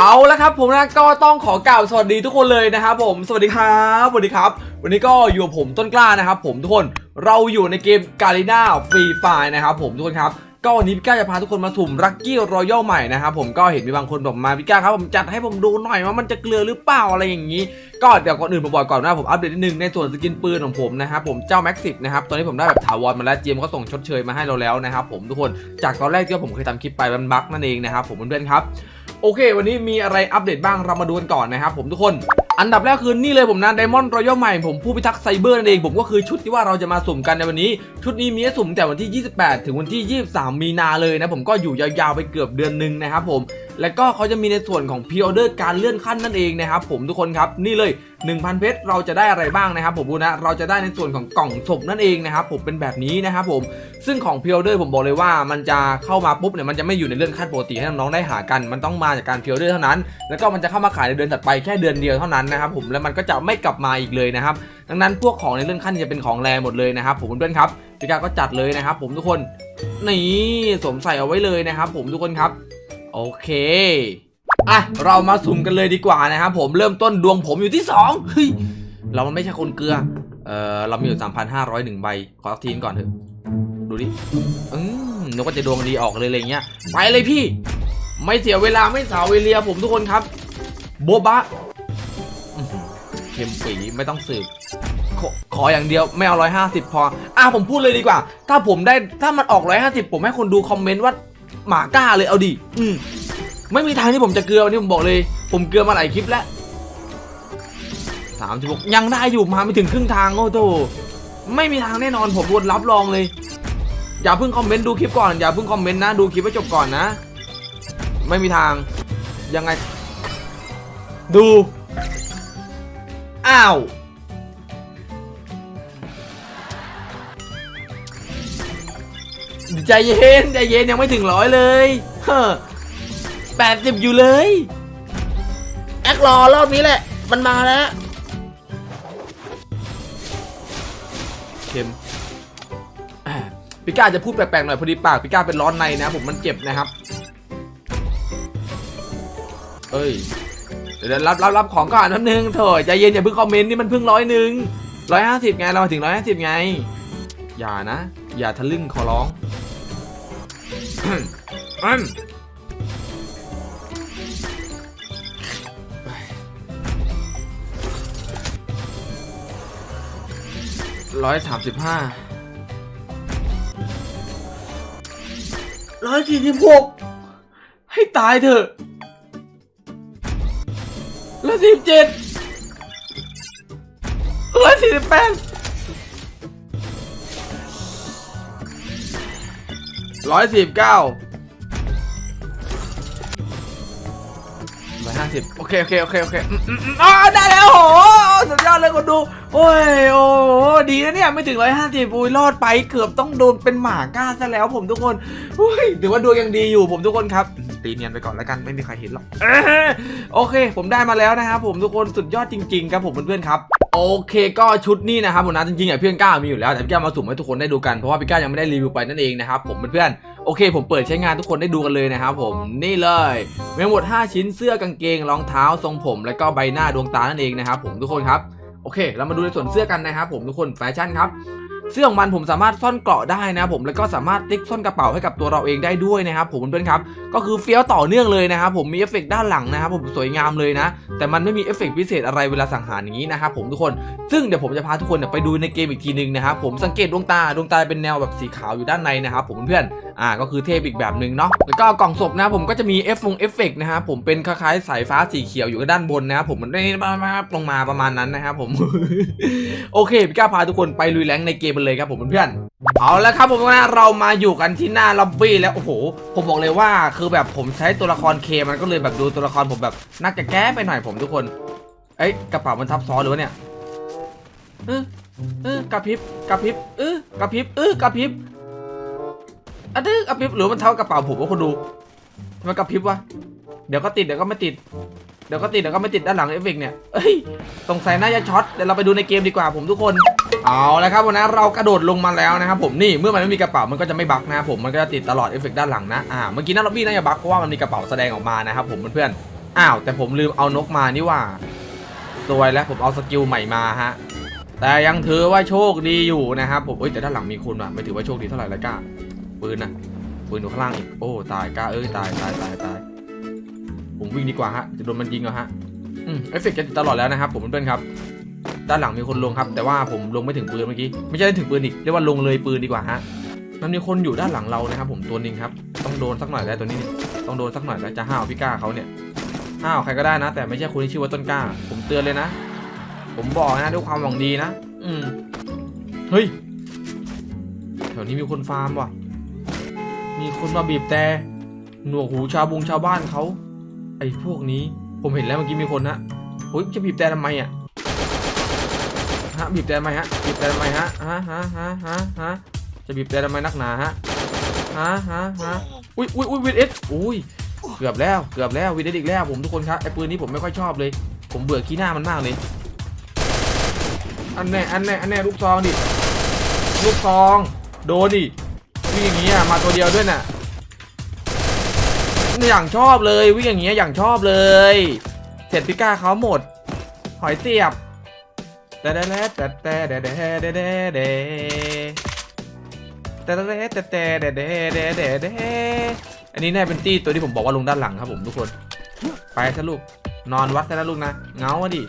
เอาละครับผมนะก็ต้องขอกล่าวสวัสดีทุกคนเลยนะครับผมสวัสดีครับสวัสดีครับ วันนี้ก็อยู่กับผมต้นกล้านะครับผมทุกคนเราอยู่ในเกมกาลิน่าฟรีไฟนะครับผมทุกคนครับก็วันนี้พี่ก้าจะพาทุกคนมาสุ่มลัคกี้รอยัลใหม่นะครับผมก็เห็นมีบางคนบอกมาพี่ก้าครับผมจัดให้ผมดูหน่อยว่ามันจะเกลือหรือเปล่าอะไรอย่างนี้ ก็เดี๋ยวก่อนอื่นผมบอกก่อนนะผมอัปเดตนิดนึงในส่วนสกินปืนของผมนะครับผมเจ้าแม็กซินะครับตอนนี้ผมได้แบบถาวรมาแล้วเจมส์ก็ส่งชดเชยมาให้เราแล้วนะครับผมทุกคนจากตอนแรกที่ผมเคยทำคลิปไปมันบั๊กนั่นเองนะครับผมเพื่อนๆครับ โอเค วันนี้มีอะไรอัปเดตบ้างเรามาดูกันก่อนนะครับผมทุกคนอันดับแรกคือนี่เลยผมนะไดมอนด์รอยัลใหม่ผมผู้พิทักษ์ไซเบอร์นั่นเองผมก็คือชุดที่ว่าเราจะมาสุ่มกันในวันนี้ ชุดนี้มีให้สุ่มแต่วันที่ 28 ถึงวันที่ 23 มีนาเลยนะผมก็อยู่ยาวๆไปเกือบเดือนหนึ่งนะครับผม และก็เขาจะมีในส่วนของพ r ออเดอร์การเลื่อนขั้นนั่นเองนะครับผมทุกคนครับนี่เลย 1,000 เพชรเราจะได้อะไรบ้างนะครับผมดูนะเราจะได้ในส่วนของกล่องศพนั่นเองนะครับผมเป็นแบบนี้นะครับผมซึ่งของพ r ออเดอร์ผมบอกเลยว่ามันจะเข้ามาปุ๊บเนี่ยมันจะไม่อยู่ในเลื่อนขั้นปกติให้น้องๆได้หากัน มันต้องมาจากการพ r ออเดอร์เท่านั้น แล้วก็มันจะเข้ามาขายในเดือนถัดไปแค่เดือนเดียวเท่านั้นนะครับผมแล้วมันก็จะไม่กลับมาอีกเลยนะครับดังนั้นพวกของในเลื่อนขั้นจะเป็นของแรหมดเลยนะครับผมเพื่อนๆครับพี่กาก็จัดเลยนะครับผมทุกคนนี่สวมใส่เอาไว้เลยนะครับผมทุกคนครับ โอเคอะเรามาสุ่มกันเลยดีกว่านะครับผมเริ่มต้นดวงผมอยู่ที่2เฮ้ยเรามันไม่ใช่คนเกลือเออเรามีอยู่ 3,501 ใบ ขอสักทีก่อนเถอะดูดิอืมนึกว่าจะดวงดีออกเลยอะไรเงี้ย ไปเลยพี่ ไม่เสียเวลาไม่สาวเวเลียผมทุกคนครับ โบบะอื้อหือเค็มปีไม่ต้องสืบขอขออย่างเดียวไม่เอาร้อยห้าสิบพอ อะผมพูดเลยดีกว่า ถ้าผมได้ถ้ามันออกร้อยห้าสิบผมให้คนดูคอมเมนต์ว่า หมากล้าเลยเอาดิอืมไม่มีทางที่ผมจะเกลือวันนี้ผมบอกเลย ผมเกลือมาหลายคลิปแล้วสามสิบหกยังได้อยู่มาไม่ถึงครึ่งทางโอ้โหไม่มีทางแน่นอนผมวนรับรองเลย อย่าเพิ่งคอมเมนต์ดูคลิปก่อนอย่าเพิ่งคอมเมนต์นะดูคลิปให้จบก่อนนะ ไม่มีทางยังไง ดู อ้าว ใจเย็นใจเย็นยังไม่ถึงร้อยเลยเฮ้อแปดสิบอยู่เลย แอครอรอบนี้แหละ มันมาแล้วเข็มพี่ก้าจะพูดแปลกๆหน่อยพอดีปากพี่ก้าเป็นร้อนในนะผมมันเจ็บนะครับ เอ้ย เดี๋ยวรับรับรับของก่อนแป๊บนึงเถอะใจเย็นอย่าเพิ่งคอมเมนต์นี่มันเพิ่งร้อยหนึ่งร้อยห้าสิบไงเราถึงร้อยห้าสิบไง อย่านะ อย่าทะลึ่งขอร้องอืมร้อยสามสิบห้าร้อยสี่สิบหกให้ตายเถอะร้อยสิบเจ็ดร้อยสี่สิบแปด ร้อยสี่สิบเก้าร้อยห้าสิบโอเค โอเค โอเค โอเคอืมอืมอืมอ๋อได้แล้วโหสุดยอดเลยคนดู โอ้ย โอ้โหดีนะเนี่ย ไม่ถึงร้อยห้าสิบอุ้ยรอดไป เกือบต้องโดนเป็นหมาก้าซะแล้วผมทุกคนอุ้ยถือว่าดวงยังดีอยู่ผมทุกคนครับ ตีเนียนไปก่อนแล้วกันไม่มีใครเห็นหรอกเอ้ยโอเค ผมได้มาแล้วนะครับผมทุกคนสุดยอดจริง ๆ ครับผมเพื่อนๆครับ โอเคก็ชุดนี้นะครับผมนะจริงๆอะเพื่อนก้ามีอยู่แล้วแต่พี่ก้ามาสุ่มให้ทุกคนได้ดูกันเพราะว่าพี่ก้ายังไม่ได้รีวิวไปนั่นเองนะครับผมเพื่อนๆโอเค ผมเปิดใช้งานทุกคนได้ดูกันเลยนะครับผมนี่เลยมีหมด 5 ชิ้นเสื้อกางเกงรองเท้าทรงผม และก็ใบหน้าดวงตานั่นเองนะครับผมทุกคนครับโอเค เรามาดูในส่วนเสื้อกันนะครับผมทุกคนแฟชั่นครับ เสื้อของมันผมสามารถซ่อนเกราะได้นะผมแล้วก็สามารถติ๊กซ่อนกระเป๋าให้กับตัวเราเองได้ด้วยนะครับผมเพื่อนครับก็คือเฟี้ยวต่อเนื่องเลยนะครับผมมีเอฟเฟกต์ด้านหลังนะครับผมสวยงามเลยนะ แต่มันไม่มีเอฟเฟกต์พิเศษอะไรเวลาสังหารอย่างนี้นะครับผมทุกคนซึ่งเดี๋ยวผมจะพาทุกคนเนี่ยไปดูในเกมอีกทีนึงนะครับผมสังเกตดวงตาดวงตาเป็นแนวแบบสีขาวอยู่ด้านในนะครับผมเพื่อนอ่าก็คือเทพอีกแบบหนึ่งเนาะแล้วก็กล่องศพนะผมก็จะมีเอฟฟงเอฟเฟกต์นะครับผมเป็นคล้ายๆสายฟ้าสีเขียวอยู่ด้านบนนะครับผมมันได้ลงมาประมาณนั้นนะครับผมโอเคพี่ก้าพาทุกคนไปลุยแรงในเกมกันเลยครับผมเพื่อนเอาล้วครับผมนะเรามาอยู่กันที่หน้าล็อบบี้แล้วโอ้โหผมบอกเลยว่าคือแบบผมใช้ตัวละครเคมันก็เลยแบบดูตัวละครผมแบบน่าจะแก้ไปหน่อยผมทุกคนเอ้ยกระเป๋ามันทับซ้อนหรือวะเนี่ยเออเออกระพริบกระพริบเออกระพริบเออกระพริบอะดึกกระพริบหรือมันเท่ากระเป๋าผมว่าคนดูทำไมกระพริบวะเดี๋ยวก็ติดเดี๋ยวก็ไม่ติดเดี๋ยวก็ติดเดี๋ยวก็ไม่ติดด้านหลังเอฟเฟกเนี่ยเอ้ยสงสัยน่าจะช็อตเดี๋ยวเราไปดูในเกมดีกว่าผมทุกคน เอาละครับวันนี้เรากระโดดลงมาแล้วนะครับผมนี่เมื่อมันไม่มีกระเป๋ามันก็จะไม่บั๊กนะครับผมมันก็จะติดตลอดเอฟเฟกต์ด้านหลังนะอ่าเมื่อกี้นั่นล็อบบี้น่าจะบั๊กเพราะว่ามันมีกระเป๋าแสดงออกมานะครับผมเพื่อนๆอ้าวแต่ผมลืมเอานกมานี่ว่าสวยแล้วผมเอาสกิลใหม่มาฮะแต่ยังถือว่าโชคดีอยู่นะครับผมเอ้ยแต่ด้านหลังมีคนว่ะไม่ถือว่าโชคดีเท่าไหร่ล้วก้าปืนน่ะปืนอยู่ข้างล่างอีกโอ้ตายก้าเอ้ยตายตายตายตายผมวิ่งดีกว่าฮะจะโดนมันยิงเหรอฮะอืมเอฟเฟกต์จะติดตลอดแล้วนะครับผมเพื่อนๆครับ ด้านหลังมีคนลงครับ แต่ว่าผมลงไม่ถึงปืนเมื่อกี้ไม่ใช่ถึงปืนอีกเรียกว่าลงเลยปืนดีกว่าฮะมันมีคนอยู่ด้านหลังเรานะครับ ผมตัวหนึงครับ ต้องโดนสักหน่อยแล้วตัวนี้ต้องโดนสักหน่อยแล้วจะห้าวพี่ก้าเขาเนี่ยห้าวใครก็ได้นะ แต่ไม่ใช่คนที่ชื่อว่าต้นกล้า ผมเตือนเลยนะ ผมบอกนะด้วยความหวังดีนะอืมเฮ้ยแถวนี้มีคนฟาร์มว่ะ มีคนมาบีบแต่หนวกหูชาวบุงชาวบ้านเขาไอ้พวกนี้ผมเห็นแล้วเมื่อกี้มีคนนะโอ้ยจะบีบแต่ทำไมอะ ฮะบีบแต่ทำไมฮะบีบแต่ทำไมฮะฮะฮะฮะฮะฮะจะบีบแต่ทำไมนักหนาฮะฮะฮะฮะอุ้ยอุ้ยอุ้ยวีเอสอุ้ยเกือบแล้วเกือบแล้ววีเอสอีกแล้วผมทุกคนครับไอ้ปืนนี้ผมไม่ค่อยชอบเลย ผมเบื่อขี้หน้ามันมากเลยอันแน่อันแน่อันแน่ลูกซองดิลูกซอง โดนดิวิ่งอย่างงี้อะมาตัวเดียวด้วยน่ะอย่างชอบเลยวิ่งอย่างเงี้ยอย่างชอบเลย เสร็จพิก้าเขาหมด หอยเสียบ แต่แต่แต่แต่แต่แต่แต่แต่แต่แต่แต่แต่แต่แต่แต่แต่แต่อันนี้แน่เป็นตี้ตัวที่ผมบอกว่าลงด้านหลังครับผมทุกคน ไปซะลูก นอนวัดซะนะลูกนะ เงาอะดิ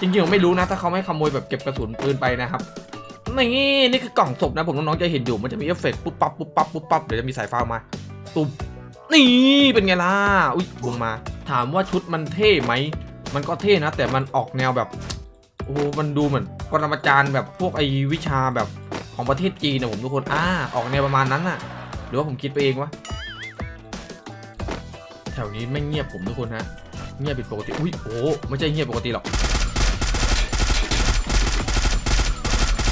จริงๆผมไม่รู้นะ ถ้าเขาไม่ขโมยแบบเก็บกระสุนปืนไปนะครับ นี่นี่คือกล่องศพนะผมน้องๆจะเห็นอยู่มันจะมีเอฟเฟกต์ปุ๊บปั๊บปุ๊บปั๊บปุ๊บปั๊บเดี๋ยวจะมีสายฟ้ามา ตุ๊บนี่เป็นไงล่ะ อุ้ยลงมา ถามว่าชุดมันเท่ไหม มันก็เท่นะ แต่มันออกแนวแบบ โอ้โหมันดูเหมือนปรมาจารย์แบบพวกไอวิชาแบบของประเทศจีนนะผมทุกคนอ่าออกแนวประมาณนั้นน่ะ หรือว่าผมคิดไปเองวะแถวนี้ไม่เงียบผมทุกคนฮะเงียบผิดปกติอุ้ยโอ้ไม่ใช่เงียบปกติหรอก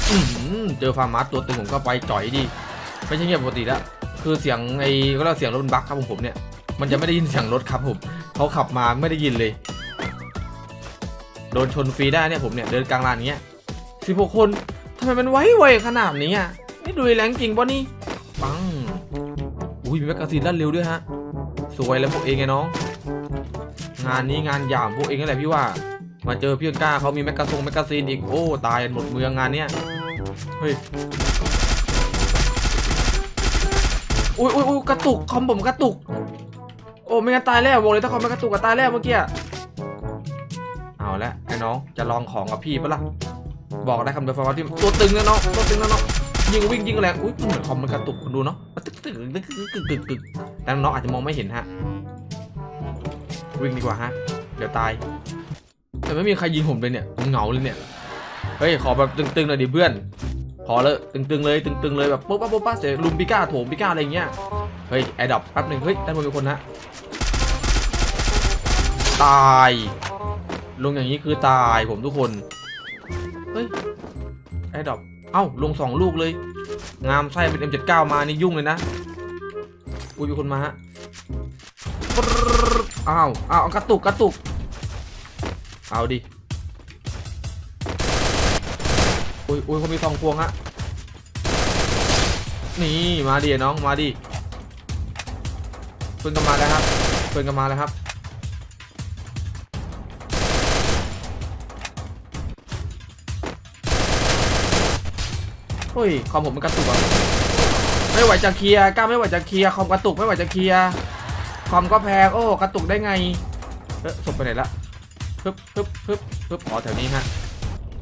อื้อหือเจอฟาร์มาสตัวตึงผมก็ไปจ่อยดี ไม่ใช่เงียบปกติแล้วคือเสียงไอ้ก็เรียกว่าเสียงรถมันบั๊กครับผมผมเนี่ยมันจะไม่ได้ยินเสียงรถครับผมเขาขับมาไม่ได้ยินเลย โดนชนฟรีได้เนี่ยผมเนี่ยเดินกลางลานอย่างเงี้ยสิบหกคนทำไมมันไวไวขนาดนี้อะนี่ดูแรงจริงปะนี่ปังอุ้ยมีแมกกาซีนลั่นเร็วด้วยฮะสวยแล้วพวกเองไงน้อง งานนี้งานหยามพวกเองนั่นแหละพี่ว่า มาเจอพี่ก้าเขามีแมกกาซงแมกกาซีนอีกโอ้ตายหมดเมืองงานเนี้ยเฮ้ยอุ้ยอุ้ยอุ้ยกระตุกคอมผมกระตุก โอ้ไม่งั้นตายแล้วบอกเลยถ้าคอมมันกระตุกก็ตายแล้วเมื่อกี้ ไอ้น้องจะลองของกับพี่ปะล่ะบอกได้คำเดียวฟอร์ที่ตัวตึงนะน้องตัวตึงนะน้องยิงวิ่งยิงแรงอุ้ยเหมือนคอมมันกระตุกคุณดูเนาะตึกตึกตึกตึกตึกตึกแต่น้องอาจจะมองไม่เห็นฮะวิ่งดีกว่าฮะเดี๋ยวตาย แต่ไม่มีใครยิงผมเลยเนี่ยเหงาเลยเนี่ยเฮ้ยขอแบบตึงๆหน่อยดิเพื่อนพอเลยตึงๆเลยตึงๆเลยแบบปุ๊บปั๊บปุ๊บปั๊บเสียลุมปิก้าโถมปิก้าอะไรเงี้ยเฮ้ยไอดับแป๊บหนึ่งเฮ้ยได้านบนมีคนนะตาย ลงอย่างนี้คือตายผมทุกคน เฮ้ยไอ้ดับเอ้าลงสองลูกเลย งามไส้เป็น M79 มานี่ยุ่งเลยนะอุ้ยมีคนมาฮะอ้าวอ้าวกระตุกกระตุก เอาดิอุ้ยอุ้ยเขามีทองพวงฮะนี่มาดิน้องมาดิเพิ่อนกันมาแล้วครับเพิ่อนกันมาแล้วครับ เฮ้ยคอมผมมันกระตุกอะไม่ไหวจะเคลียร์กล้าไม่ไหวจะเคลียร์คอมกระตุกไม่ไหวจะเคลียร์คอมก็แพงโอ้กระตุกได้ไงเอ๊ะศพไปไหนละปึ๊บปึ๊บปึ๊บปึ๊บอ๋อแถวนี้ฮะ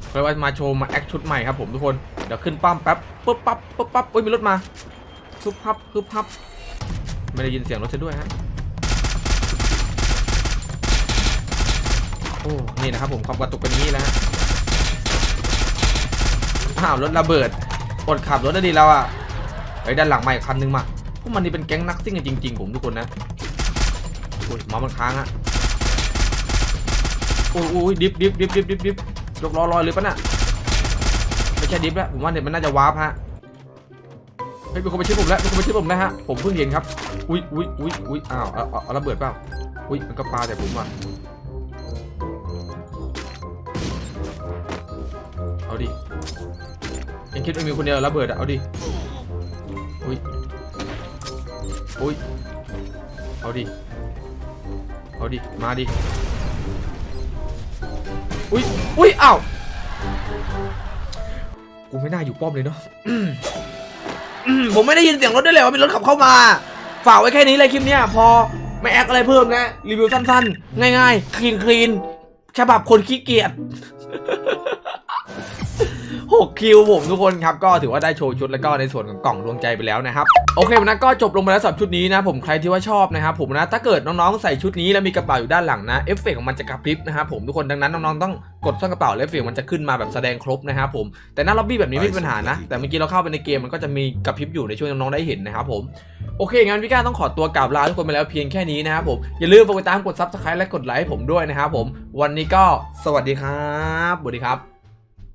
เพื่อว่ามาโชว์มาแอคชุดใหม่ครับผมทุกคนเดี๋ยวขึ้นป้อมแป๊บปึ๊บปั๊บปึ๊บปั๊บโอ้ยมีรถมาปึ๊บพับปึ๊บพับไม่ได้ยินเสียงรถฉันด้วยฮะโอ้นี่นะครับผมความกระตุกเป็นนี้แล้วฮะอ้าวรถระเบิด อดขับรถได้ดีแล้วอะเฮ้ยด้านหลังใหม่คันนึงมาพวกมันนี่เป็นแก๊งนักซิ่งจริงๆผมทุกคนนะอุ้ยมามันค้างอะโอ้ยโอ้ยดิฟดิฟดิฟดิฟดิฟดิฟยกล้อลอยเลยปะน่ะไม่ใช่ดิฟแล้วผมว่าเนี่ยมันน่าจะวาร์ปฮะเฮ้ยมีคนไปชิดผมแล้วมีคนไปชิดผมแล้วฮะผมเพิ่งเห็นครับอุ้ยอุ้ยอุ้ยอุ้ยอ้าวเอาเอาระเบิดเปล่าอุ้ยมันก็ปาแต่ผมว่ะเอาดิ ยังคิดว่ามีคนเดียวระเบิดอะเอาดิ อุ้ย อุ้ย เอาดิ เอาดิ มาดิ อุ้ย อุ้ยอ้าวกูไม่น่าอยู่ป้อมเลยเนาะผมไม่ได้ยินเสียงรถด้วยเลยว่ามีรถขับเข้ามา ฝากไว้แค่นี้เลยคลิปเนี้ยพอไม่แอคอะไรเพิ่มนะ รีวิวสั้นๆ ง่ายๆ คลีนคลีนฉบับคนขี้เกียจ 6 คิวผมทุกคนครับก็ถือว่าได้โชว์ชุดแล้วก็ในส่วนของกล่องดวงใจไปแล้วนะครับโอเควันนั้นก็จบลงไปแล้วสำหรับชุดนี้นะผมใครที่ว่าชอบนะครับผมนะถ้าเกิดน้องๆใส่ชุดนี้แล้วมีกระเป๋าอยู่ด้านหลังนะเอฟเฟกต์ของมันจะกระพริบนะครับผมทุกคนดังนั้นน้องๆต้องกดซ่อนกระเป๋าแล้วเอฟเฟกต์มันจะขึ้นมาแบบแสดงครบนะครับผมแต่หน้าล็อบบี้แบบนี้ไม่มีปัญหานะ แต่เมื่อกี้เราเข้าไปในเกมมันก็จะมีกระพริบอยู่ในช่วงน้องๆได้เห็นนะครับผมโอเคงั้นพี่ก้าต้องขอตัวกราบลาทุกคนไปแล้วเพียงแค่นี้นะครับผมอย่าลืมไปตามกดซับสไครต์และกดไลค์ให้ผมด้วยนะครับผม วันนี้ก็สวัสดีครับสวัสดีครับ